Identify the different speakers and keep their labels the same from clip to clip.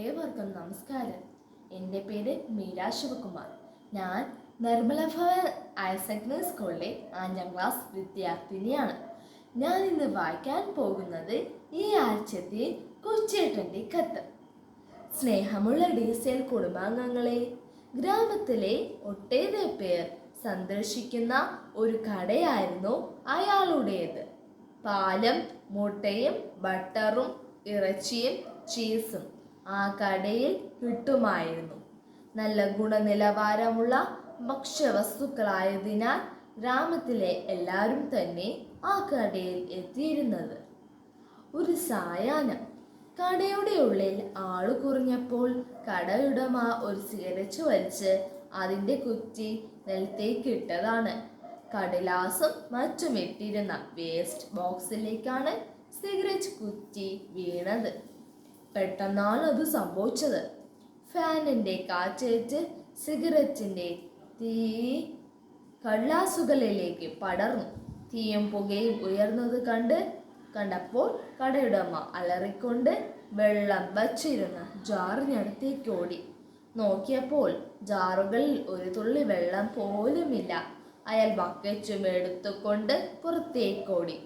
Speaker 1: ഏവർക്കും നമസ്കാരം. എന്റെ പേര് മീര ശിവകുമാർ. ഞാൻ നിർമ്മല ഭവൻ ഹയർ സെക്കൻഡറി സ്കൂളിലെ അഞ്ചാം ക്ലാസ് വിദ്യാർത്ഥിനിയാണ്. ഞാൻ ഇന്ന് വായിക്കാൻ പോകുന്നത് ഈ ആഴ്ചത്തെ കൊച്ചേട്ടന്റെ കത്ത്. സ്നേഹമുള്ള ഡീസൽ കുടുംബാംഗങ്ങളെ ഗ്രാമത്തിലെ ഒട്ടേറെ പേർ സന്ദർശിക്കുന്ന ഒരു കടയായിരുന്നു അയാളുടേത്. പാലും മുട്ടയും ബട്ടറും ഇറച്ചിയും ചീസും. ആ കടയിൽ കിട്ടുമായിരുന്നു. നല്ല ഗുണനിലവാരമുള്ള ഭക്ഷ്യവസ്തുക്കളായതിനാൽ ഗ്രാമത്തിലെ എല്ലാവരും തന്നെ ആ കടയിൽ എത്തിയിരുന്നത്. ഒരു സായാഹ്നം. കടയുടെ ഉള്ളിൽ ആൾ കുറഞ്ഞപ്പോൾ കടയുടമ ഒരു സിഗരറ്റ് വലിച്ച് അതിന്റെ കുറ്റി നിലത്തേക്കിട്ടതാണ് കടലാസും മറ്റും ഇട്ടിരുന്ന വേസ്റ്റ് ബോക്സിലേക്കാണ് സിഗരറ്റ് കുറ്റി വീണത്. പെട്ടെന്നാണ് അത് സംഭവിച്ചത്. ഫാനിന്റെ കാറ്റേറ്റ് സിഗരറ്റിന്റെ തീ കള്ളാസുകളിലേക്ക് പടർന്നു. തീയും പുകയും ഉയർന്നത് കണ്ട് കണ്ടപ്പോൾ കടയുടമ അലറിക്കൊണ്ട് വെള്ളം വച്ചിരുന്ന ജാറിനടുത്തേക്ക് ഓടി. നോക്കിയപ്പോൾ ജാറുകളിൽ ഒരു തുള്ളി വെള്ളം പോലുമില്ല. അയാൾ ബക്കറ്റും എടുത്തുകൊണ്ട് പുറത്തേക്കോടി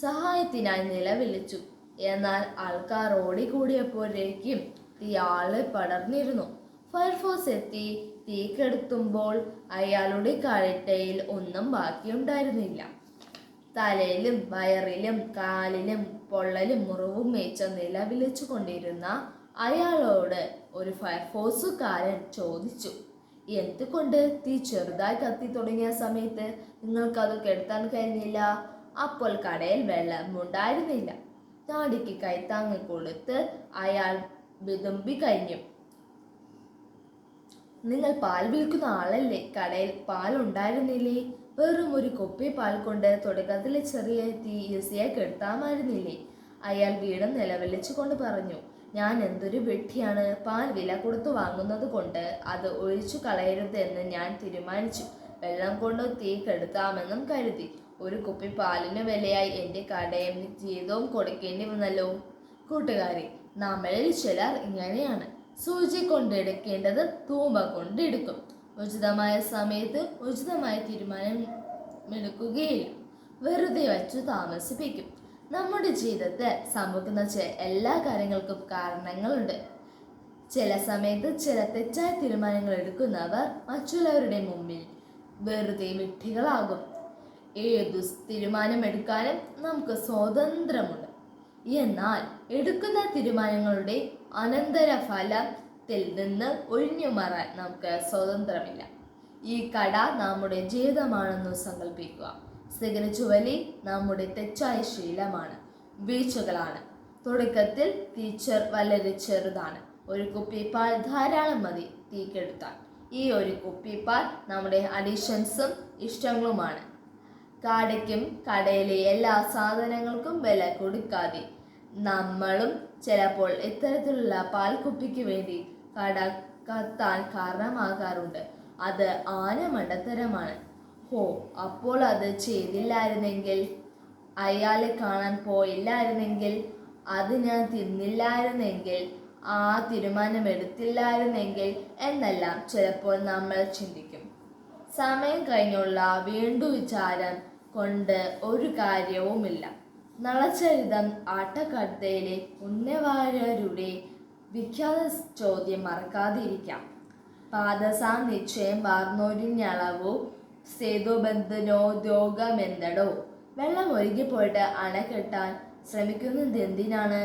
Speaker 1: സഹായത്തിനായി നിലവിളിച്ചു. എന്നാൽ ആൾക്കാർ ഓടിക്കൂടിയപ്പോഴേക്കും തീയാൾ പടർന്നിരുന്നു. ഫയർഫോഴ്സ് എത്തി. തീ കെടുത്തുമ്പോൾ അയാളുടെ കഴുത്തയിൽ ഒന്നും ബാക്കിയുണ്ടായിരുന്നില്ല. തലയിലും വയറിലും കാലിലും പൊള്ളലും മുറിവും മേച്ച നിലവിളിച്ചു കൊണ്ടിരുന്ന അയാളോട് ഒരു ഫയർഫോഴ്സുകാരൻ ചോദിച്ചു എന്തുകൊണ്ട് തീ ചെറുതായി കത്തി തുടങ്ങിയ സമയത്ത് നിങ്ങൾക്കത് കെടുത്താൻ കഴിഞ്ഞില്ല? അപ്പോൾ കടയിൽ വെള്ളമുണ്ടായിരുന്നില്ല. താടിക്ക് കൈത്താങ്ങ് കൊടുത്ത് അയാൾ വിതുമ്പി കഴിഞ്ഞു. നിങ്ങൾ പാൽ വിൽക്കുന്ന ആളല്ലേ? കടയിൽ പാൽ ഉണ്ടായിരുന്നില്ലേ? വെറും ഒരു കൊപ്പി പാൽ കൊണ്ട് തുടക്കത്തിലെ ചെറിയ തീ ഈസിയായി കെടുത്താമായിരുന്നില്ലേ? അയാൾ വീണ്ടും നിലവിളിച്ചു കൊണ്ട് പറഞ്ഞു ഞാൻ എന്തൊരു വെട്ടിയാണ് പാൽ വില കൊടുത്ത് വാങ്ങുന്നത് കൊണ്ട് അത് ഒഴിച്ചു കളയരുത് എന്ന് ഞാൻ തീരുമാനിച്ചു. വെള്ളം കൊണ്ട് തീ കെടുത്താമെന്നും കരുതി. ഒരു കുപ്പി പാലിന് വിലയായി എന്റെ കടയും ജീവിതവും കൊടുക്കേണ്ടി വന്നല്ലോ. കൂട്ടുകാരി നമ്മളിൽ ചിലർ ഇങ്ങനെയാണ്. സൂചി കൊണ്ടെടുക്കേണ്ടത് തൂമ്പ കൊണ്ടെടുക്കും. ഉചിതമായ സമയത്ത് ഉചിതമായ തീരുമാനം എടുക്കുകയില്ല. വെറുതെ വച്ചു താമസിപ്പിക്കും. നമ്മുടെ ജീവിതത്തെ സംഭവിക്കുന്ന എല്ലാ കാര്യങ്ങൾക്കും കാരണങ്ങളുണ്ട്. ചില സമയത്ത് ചില തെറ്റായ തീരുമാനങ്ങൾ എടുക്കുന്നവർ മറ്റുള്ളവരുടെ മുമ്പിൽ വെറുതെ വിഡ്ഢികളാകും. ഏതു തീരുമാനമെടുക്കാനും നമുക്ക് സ്വാതന്ത്ര്യമുണ്ട് എന്നാൽ എടുക്കുന്ന തീരുമാനങ്ങളുടെ അനന്തരഫലത്തിൽ നിന്ന് ഒഴിഞ്ഞു മാറാൻ നമുക്ക് സ്വാതന്ത്ര്യമില്ല ഈ കട നമ്മുടെ ജീവിതമാണെന്ന് സങ്കല്പിക്കുക സിഗരറ്റ് നമ്മുടെ തെറ്റായ ശീലമാണ്. വീഴ്ചകളാണ്. തുടക്കത്തിൽ ടീച്ചർ വളരെ ചെറുതാണ്. ഒരു കുപ്പി പാൽ ധാരാളം മതി തീക്കെടുത്താൽ ഈ ഒരു കുപ്പി പാൽ നമ്മുടെ അഡിഷൻസും ഇഷ്ടങ്ങളുമാണ്. കടയ്ക്കും കടയിലെ എല്ലാ സാധനങ്ങൾക്കും വില കൊടുക്കാതെ. നമ്മളും ചിലപ്പോൾ ഇത്തരത്തിലുള്ള പാൽക്കുപ്പിക്ക് വേണ്ടി കട കത്താൻ കാരണമാകാറുണ്ട്. അത് ആന മണ്ടത്തരമാണ്. ഹോ അപ്പോൾ അത് ചെയ്തില്ലായിരുന്നെങ്കിൽ? അയാളെ കാണാൻ പോയില്ലായിരുന്നെങ്കിൽ? അത് ഞാൻ തിന്നില്ലായിരുന്നെങ്കിൽ? ആ തീരുമാനം എടുത്തില്ലായിരുന്നെങ്കിൽ? എന്നെല്ലാം ചിലപ്പോൾ നമ്മൾ ചിന്തിക്കും. സമയം കഴിഞ്ഞുള്ള വീണ്ടും വിചാരം കൊണ്ട് ഒരു കാര്യവുമില്ല. നളചരിതം ആട്ടക്കടത്തയിലെ പുണ്യവാര്യരുടെ വിഖ്യാത ചോദ്യം മറക്കാതിരിക്കാം. പാദസാ നിശ്ചയം വാർന്നൊരിഞ്ഞളവു സേതുബന്ധനോദ്യോഗമെന്തടോ വെള്ളം ഒഴുകിപ്പോയിട്ട് കെട്ടാൻ ശ്രമിക്കുന്നത് എന്തിനാണ്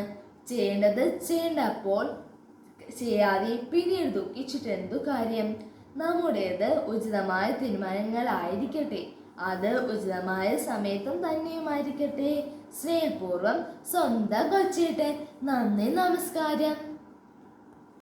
Speaker 1: ചെയ്യേണ്ടത് ചെയ്യേണ്ടപ്പോൾ ചെയ്യാതെ പിന്നീട് ദുഃഖിച്ചിട്ട് എന്തു കാര്യം? നമ്മുടേത് ഉചിതമായ തീരുമാനങ്ങളായിരിക്കട്ടെ. അത് ഉചിതമായ സമയത്തും തന്നെയുമായിരിക്കട്ടെ. സ്നേഹപൂർവം സ്വന്തം കൊച്ചേട്ടൻ നന്ദി നമസ്കാരം.